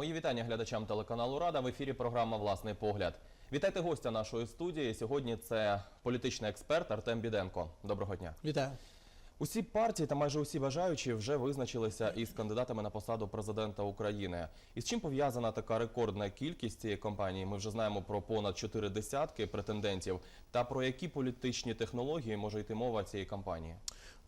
Мої вітання глядачам телеканалу Рада. В ефірі програма Власний погляд. Вітайте гостя нашої студії. Сьогодні це політичний експерт Артем Біденко. Доброго дня. Вітаю. Усі партії та майже усі бажаючі вже визначилися із кандидатами на посаду президента України. І з чим пов'язана така рекордна кількість цієї кампанії? Ми вже знаємо про понад чотири десятки претендентів. Та про які політичні технології може йти мова цієї кампанії?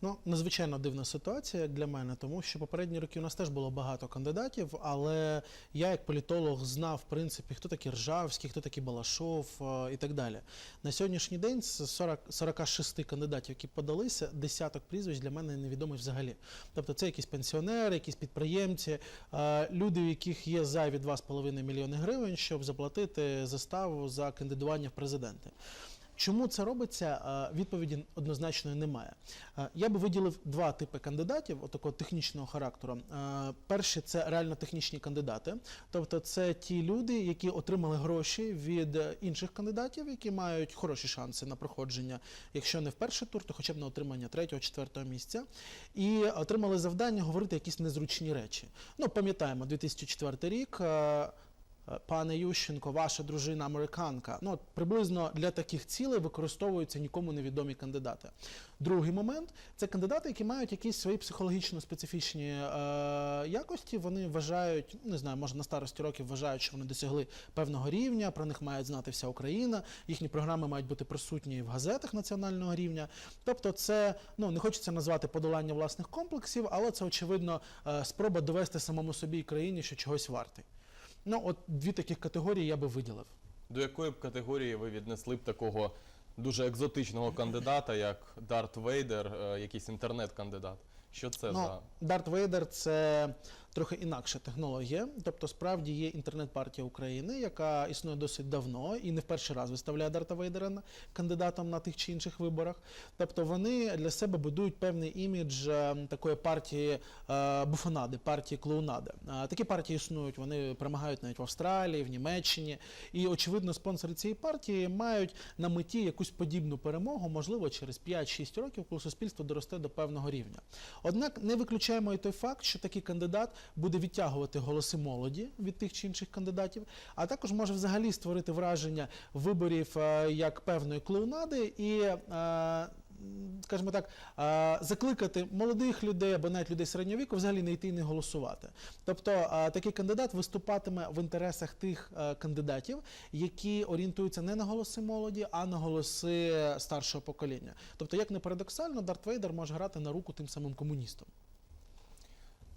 Ну, надзвичайно дивна ситуація для мене, тому що попередні роки у нас теж було багато кандидатів, але я, як політолог, знав, в принципі, хто такий Ржавський, хто такий Балашов е, і так далі. На сьогоднішній день з 40, 46 кандидатів, які подалися, десяток прізвищ для мене невідомі взагалі. Тобто це якісь пенсіонери, якісь підприємці, е, люди, у яких є зайві 2,5 мільйони гривень, щоб заплатити заставу за кандидування в президенти. Чому це робиться? Е, Відповіді однозначної немає. Е, Я би виділив два типи кандидатів, отакого технічного характеру. Е, Перші це реально технічні кандидати, тобто це ті люди, які отримали гроші від інших кандидатів, які мають хороші шанси на проходження, якщо не в перший тур, то хоча б на отримання третього, четвертого місця, і отримали завдання говорити якісь незручні речі. Ну, пам'ятаємо, 2004 рік. Е, Пане Ющенко, ваша дружина американка. Ну, от приблизно для таких цілей використовуються нікому невідомі кандидати. Другий момент це кандидати, які мають якісь свої психологічно специфічні е, якості. Вони вважають, не знаю, може на старості років вважають, що вони досягли певного рівня, про них має знати вся Україна. Їхні програми мають бути присутні в газетах національного рівня. Тобто, це ну не хочеться назвати подолання власних комплексів, але це очевидно е, спроба довести самому собі і країні, що чогось вартий. Ну, от дві таких категорії я би виділив. До якої б категорії ви віднесли б такого дуже екзотичного кандидата, як Дарт Вейдер, е, якийсь інтернет-кандидат? Що це ну, за Дарт Вейдер це трохи інакша технологія. Тобто, справді є інтернет-партія України, яка існує досить давно і не в перший раз виставляє Дарта Вейдера кандидатом на тих чи інших виборах. Тобто вони для себе будують певний імідж е, такої партії е, буфонади, партії клоунади. Е, Такі партії існують, вони перемагають навіть в Австралії, в Німеччині. І очевидно, спонсори цієї партії мають на меті якусь подібну перемогу, можливо, через 5-6 років, коли суспільство доросте до певного рівня. Однак не виключаємо і той факт, що такий кандидат буде відтягувати голоси молоді від тих чи інших кандидатів, а також може взагалі створити враження виборів е, як певної клоунади і. е, Скажімо так, е, закликати молодих людей або навіть людей середнього віку взагалі не йти і не голосувати. Тобто такий кандидат виступатиме в інтересах тих кандидатів, які орієнтуються не на голоси молоді, а на голоси старшого покоління. Тобто, як не парадоксально, Дарт Вейдер може грати на руку тим самим комуністам.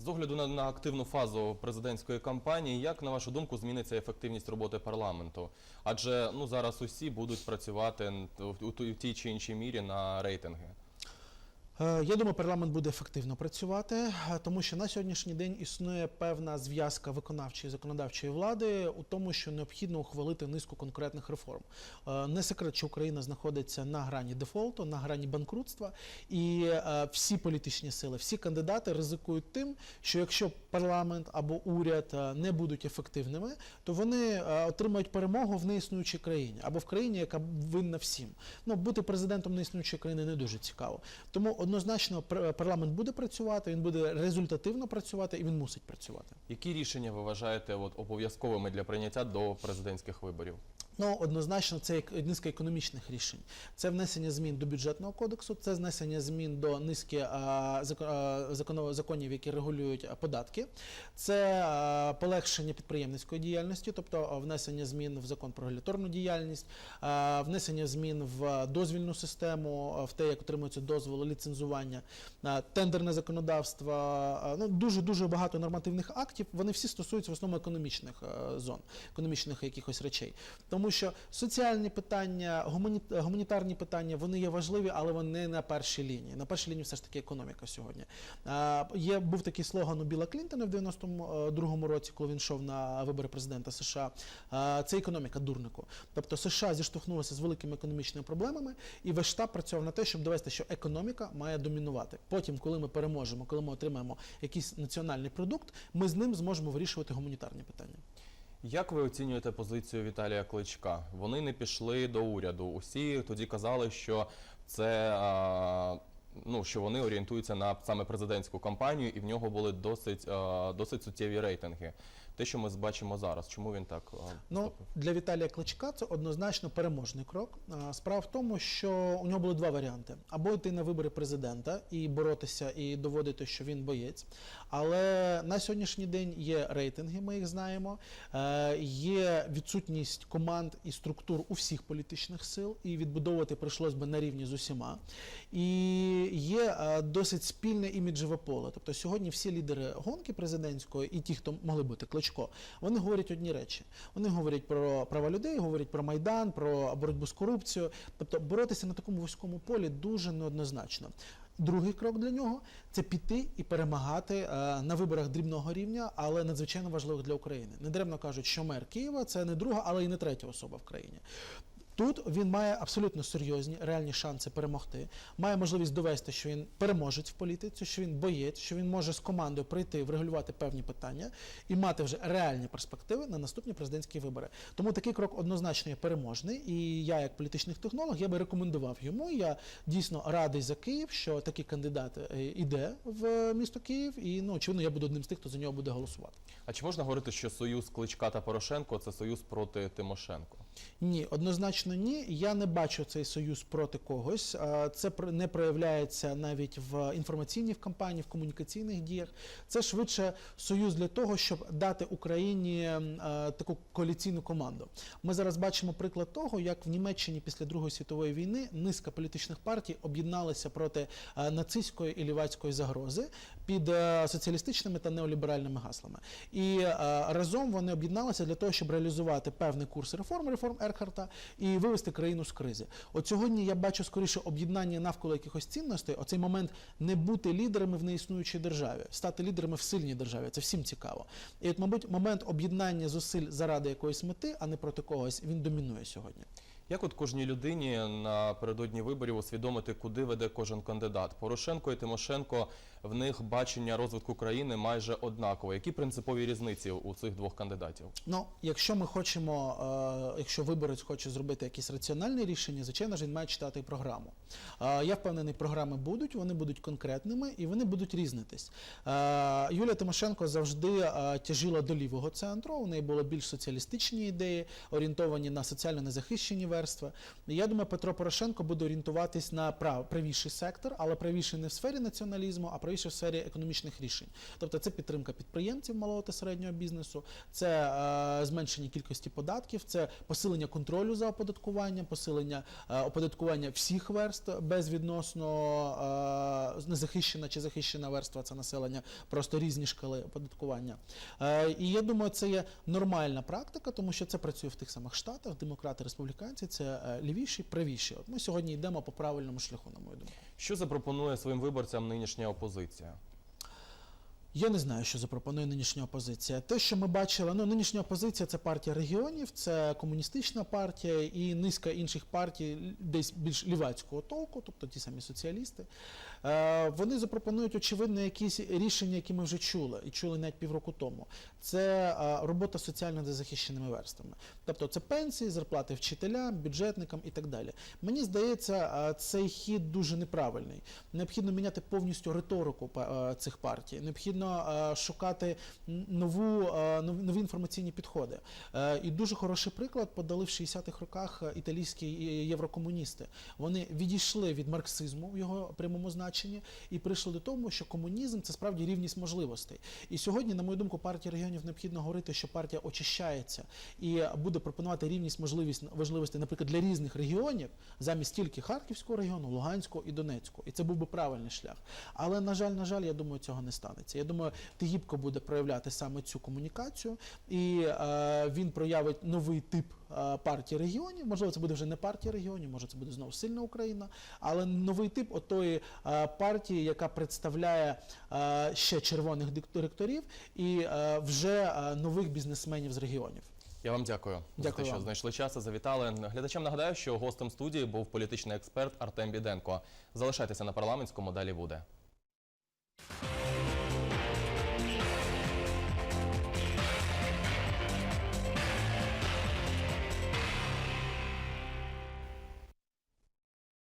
З огляду на, на активну фазу президентської кампанії, як на вашу думку зміниться ефективність роботи парламенту? Адже ну зараз усі будуть працювати у, у, у, тій чи іншій мірі на рейтинги. Е, Я думаю, парламент буде ефективно працювати, е, тому що на сьогоднішній день існує певна зв'язка виконавчої і законодавчої влади у тому, що необхідно ухвалити низку конкретних реформ. Е, Не секрет, що Україна знаходиться на грані дефолту, на грані банкрутства, і всі політичні сили, всі кандидати ризикують тим, що якщо парламент або уряд не будуть ефективними, то вони отримають перемогу в неіснуючій країні або в країні, яка винна всім. Ну бути президентом неіснуючої країни не дуже цікаво. Тому однозначно парламент буде працювати, він буде результативно працювати і він мусить працювати. Які рішення ви вважаєте от, обов'язковими для прийняття до президентських виборів? Ну, однозначно, це як низка економічних рішень. Це внесення змін до бюджетного кодексу, це внесення змін до низки а, зако- законів, які регулюють податки, це полегшення підприємницької діяльності, тобто внесення змін в закон про регуляторну діяльність, внесення змін в дозвільну систему, в те, як отримуються дозволи, ліцензування, тендерне законодавство. Ну дуже дуже багато нормативних актів. Вони всі стосуються в основному економічних зон, економічних якихось речей. Тому що соціальні питання, гумані- гуманітарні питання, вони є важливі, але вони на першій лінії. На першій лінії все ж таки економіка сьогодні. Є був такий слоган у Біла Клінтона в 92-му році, коли він йшов на вибори президента США. Це економіка дурнику. Тобто США зіштовхнулися з великими економічними проблемами, і весь штаб працював на те, щоб довести, що економіка має домінувати. Потім, коли ми переможемо, коли ми отримаємо якийсь національний продукт, ми з ним зможемо вирішувати гуманітарні питання. Як ви оцінюєте позицію Віталія Кличка? Вони не пішли до уряду. Усі тоді казали, що це а, ну що вони орієнтуються на саме президентську кампанію, і в нього були досить, а, досить суттєві рейтинги. Те, що ми бачимо зараз. Чому він так Ну, для Віталія Кличка це однозначно переможний крок. Справа в тому, що у нього були два варіанти: або йти на вибори президента і боротися, і доводити, що він боєць. Але на сьогоднішній день є рейтинги, ми їх знаємо. Е, Є відсутність команд і структур у всіх політичних сил, і відбудовувати прийшлось би на рівні з усіма. І є е, досить спільне іміджеве поле. Тобто сьогодні всі лідери гонки президентської і ті, хто могли бути кличко, вони говорять одні речі. Вони говорять про права людей, говорять про майдан, про боротьбу з корупцією. Тобто боротися на такому вузькому полі дуже неоднозначно. Другий крок для нього це піти і перемагати е, на виборах дрібного рівня, але надзвичайно важливих для України. Недаремно кажуть, що мер Києва це не друга, але і не третя особа в країні. Тут він має абсолютно серйозні реальні шанси перемогти. Має можливість довести, що він переможець в політиці, що він боєць, що він може з командою прийти врегулювати певні питання і мати вже реальні перспективи на наступні президентські вибори. Тому такий крок однозначно є переможний. І я, як політичний технолог, я би рекомендував йому. Я дійсно радий за Київ, що такий кандидат е, іде в місто Київ, і ну очевидно, я буду одним з тих, хто за нього буде голосувати. А чи можна говорити, що союз Кличка та Порошенко це союз проти Тимошенко? Ні, однозначно ні. Я не бачу цей союз проти когось. Це не проявляється навіть в інформаційній кампанії, в комунікаційних діях. Це швидше союз для того, щоб дати Україні таку коаліційну команду. Ми зараз бачимо приклад того, як в Німеччині після Другої світової війни низка політичних партій об'єдналися проти нацистської і лівацької загрози під е, соціалістичними та неоліберальними гаслами. І е, разом вони об'єдналися для того, щоб реалізувати певний курс реформ, реформ Ерхарта, і вивести країну з кризи. От сьогодні я бачу скоріше об'єднання навколо якихось цінностей. Оцей момент не бути лідерами в неіснуючій державі, стати лідерами в сильній державі. Це всім цікаво. І от, мабуть, момент об'єднання зусиль заради якоїсь мети, а не проти когось, він домінує сьогодні. Як от кожній людині напередодні виборів усвідомити, куди веде кожен кандидат? Порошенко і Тимошенко в них бачення розвитку країни майже однакове. Які принципові різниці у цих двох кандидатів? Ну, якщо ми хочемо, е, якщо виборець хоче зробити якісь раціональні рішення, звичайно ж він має читати програму. Е, я впевнений, програми будуть, вони будуть конкретними і вони будуть різнитись. Е, Юлія Тимошенко завжди е, тяжіла до лівого центру. У неї були більш соціалістичні ідеї, орієнтовані на соціально незахищені верстви. Я думаю, Петро Порошенко буде орієнтуватись на прав, правіший сектор, але правіший не в сфері націоналізму, а правіший в сфері економічних рішень. Тобто це підтримка підприємців малого та середнього бізнесу, це е, зменшення кількості податків, це посилення контролю за оподаткуванням, посилення е, оподаткування всіх верств безвідносно е, незахищена чи захищена верства це населення, просто різні шкали оподаткування. Е, і я думаю, це є нормальна практика, тому що це працює в тих самих штатах, демократи, республіканці, це е, лівіші, правіші. От ми сьогодні йдемо по правильному шляху, на мою думку. Що запропонує своїм виборцям нинішня опозиція? Я не знаю, що запропонує нинішня опозиція. Те, що ми бачили, ну нинішня опозиція це партія регіонів, це комуністична партія і низка інших партій, десь більш лівацького толку, тобто ті самі соціалісти. Е, вони запропонують очевидно якісь рішення, які ми вже чули, і чули навіть півроку тому. Це е, робота соціально незахищеними верствами. Тобто це пенсії, зарплати вчителям, бюджетникам і так далі. Мені здається, е, цей хід дуже неправильний. Необхідно міняти повністю риторику цих партій. Необхідно е, шукати нову, е, нові інформаційні підходи. Е, І дуже хороший приклад подали в 60-х роках італійські єврокомуністи. Вони відійшли від марксизму в його прямому значенні і прийшли до того, що комунізм це справді рівність можливостей. І сьогодні, на мою думку, партія регіонів необхідно говорити, що партія очищається і буде пропонувати рівність можливість важливостей, наприклад, для різних регіонів замість тільки Харківського регіону, Луганського і Донецького. І це був би правильний шлях. Але на жаль, на жаль, я думаю, цього не станеться. Я думаю, Тигіпко буде проявляти саме цю комунікацію, і е, він проявить новий тип е, партії регіонів. Можливо, це буде вже не партія регіонів, може це буде знову сильна Україна, але новий тип отої е, партії, яка представляє е, ще червоних директорів і е, вже е, нових бізнесменів з регіонів. Я вам дякую, за те, що вам. знайшли час і завітали. Глядачам нагадаю, що гостем студії був політичний експерт Артем Біденко. Залишайтеся на парламентському, далі буде.